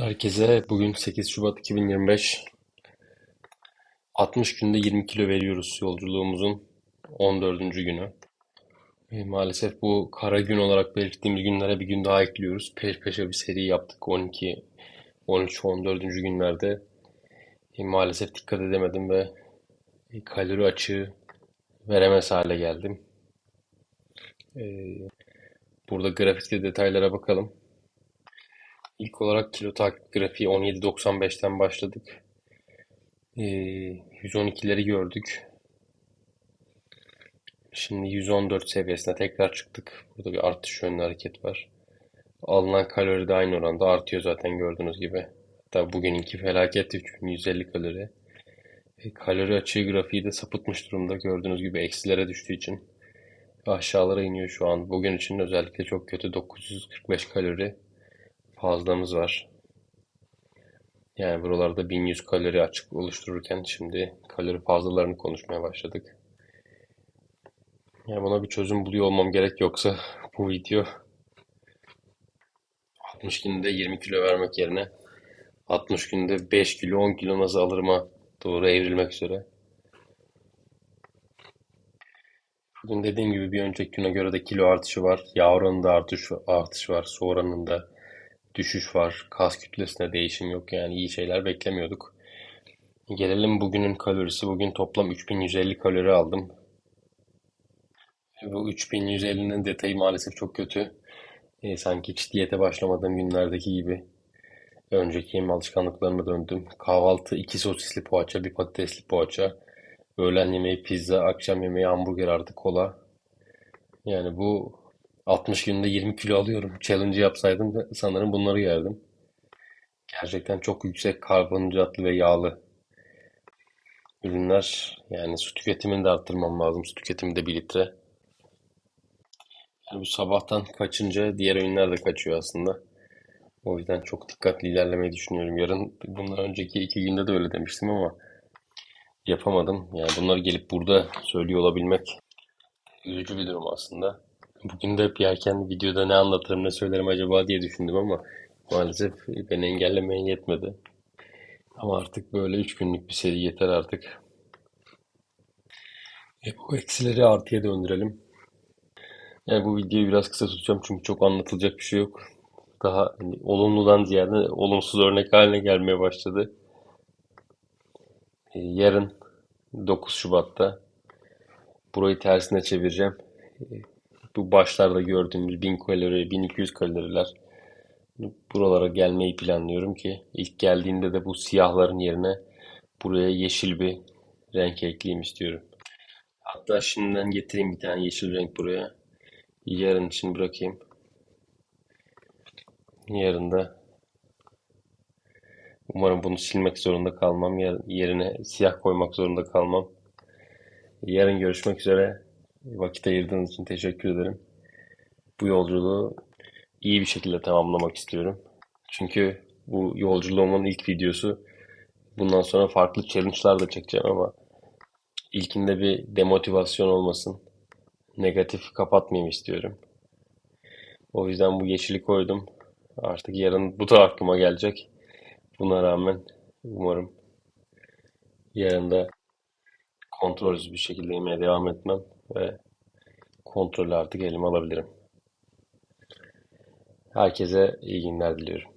Herkese bugün 8 Şubat 2025. 60 günde 20 kilo veriyoruz yolculuğumuzun 14. günü. E, maalesef bu kara gün olarak belirttiğimiz günlere bir gün daha ekliyoruz. Peş peşe bir seri yaptık 12, 13, 14. günlerde. E, maalesef dikkat edemedim ve e, kalori açığı veremez hale geldim. E, burada grafikte detaylara bakalım. İlk olarak kilo takip grafiği 17.95'ten başladık. Ee, 112'leri gördük. Şimdi 114 seviyesine tekrar çıktık. Burada bir artış yönlü hareket var. Alınan kalori de aynı oranda artıyor zaten gördüğünüz gibi. Hatta bugününki felaket 3150 kalori. E, kalori açığı grafiği de sapıtmış durumda gördüğünüz gibi eksilere düştüğü için. Aşağılara iniyor şu an. Bugün için özellikle çok kötü 945 kalori fazlamız var. Yani buralarda 1100 kalori açık oluştururken şimdi kalori fazlalarını konuşmaya başladık. Yani buna bir çözüm buluyor olmam gerek yoksa bu video 60 günde 20 kilo vermek yerine 60 günde 5 kilo 10 kilo nasıl alırıma doğru evrilmek üzere. Bugün dediğim gibi bir önceki güne göre de kilo artışı var. Yağ oranında artış, artış var. Su oranında düşüş var. Kas kütlesinde değişim yok. Yani iyi şeyler beklemiyorduk. Gelelim bugünün kalorisi. Bugün toplam 3150 kalori aldım. Bu 3150'nin detayı maalesef çok kötü. E, sanki hiç diyete başlamadığım günlerdeki gibi. Önceki yeme alışkanlıklarıma döndüm. Kahvaltı iki sosisli poğaça, bir patatesli poğaça. Öğlen yemeği pizza, akşam yemeği hamburger artı kola. Yani bu 60 günde 20 kilo alıyorum. Challenge yapsaydım da sanırım bunları yerdim. Gerçekten çok yüksek karbonhidratlı ve yağlı ürünler. Yani su tüketimini de arttırmam lazım. Su tüketimi de 1 litre. Yani bu sabahtan kaçınca diğer öğünler de kaçıyor aslında. O yüzden çok dikkatli ilerlemeyi düşünüyorum. Yarın bundan önceki iki günde de öyle demiştim ama yapamadım. Yani bunları gelip burada söylüyor olabilmek üzücü bir durum aslında. Bugün de yerken videoda ne anlatırım ne söylerim acaba diye düşündüm ama maalesef beni engellemeye yetmedi. Ama artık böyle 3 günlük bir seri yeter artık. E bu eksileri artıya döndürelim. Yani bu videoyu biraz kısa tutacağım çünkü çok anlatılacak bir şey yok. Daha hani olumludan ziyade olumsuz örnek haline gelmeye başladı. E, yarın 9 Şubat'ta burayı tersine çevireceğim. E, bu başlarda gördüğümüz 1000 kalori, 1200 kaloriler buralara gelmeyi planlıyorum ki ilk geldiğinde de bu siyahların yerine buraya yeşil bir renk ekleyeyim istiyorum. Hatta şimdiden getireyim bir tane yeşil renk buraya. Yarın için bırakayım. Yarın da umarım bunu silmek zorunda kalmam. Yerine siyah koymak zorunda kalmam. Yarın görüşmek üzere. Vakit ayırdığınız için teşekkür ederim. Bu yolculuğu iyi bir şekilde tamamlamak istiyorum. Çünkü bu yolculuğumun ilk videosu. Bundan sonra farklı challenge'lar da çekeceğim ama ilkinde bir demotivasyon olmasın. Negatif kapatmayayım istiyorum. O yüzden bu yeşili koydum. Artık yarın bu da aklıma gelecek. Buna rağmen umarım yarın da kontrolsüz bir şekilde yemeye devam etmem ve kontrolü artık elime alabilirim. Herkese iyi günler diliyorum.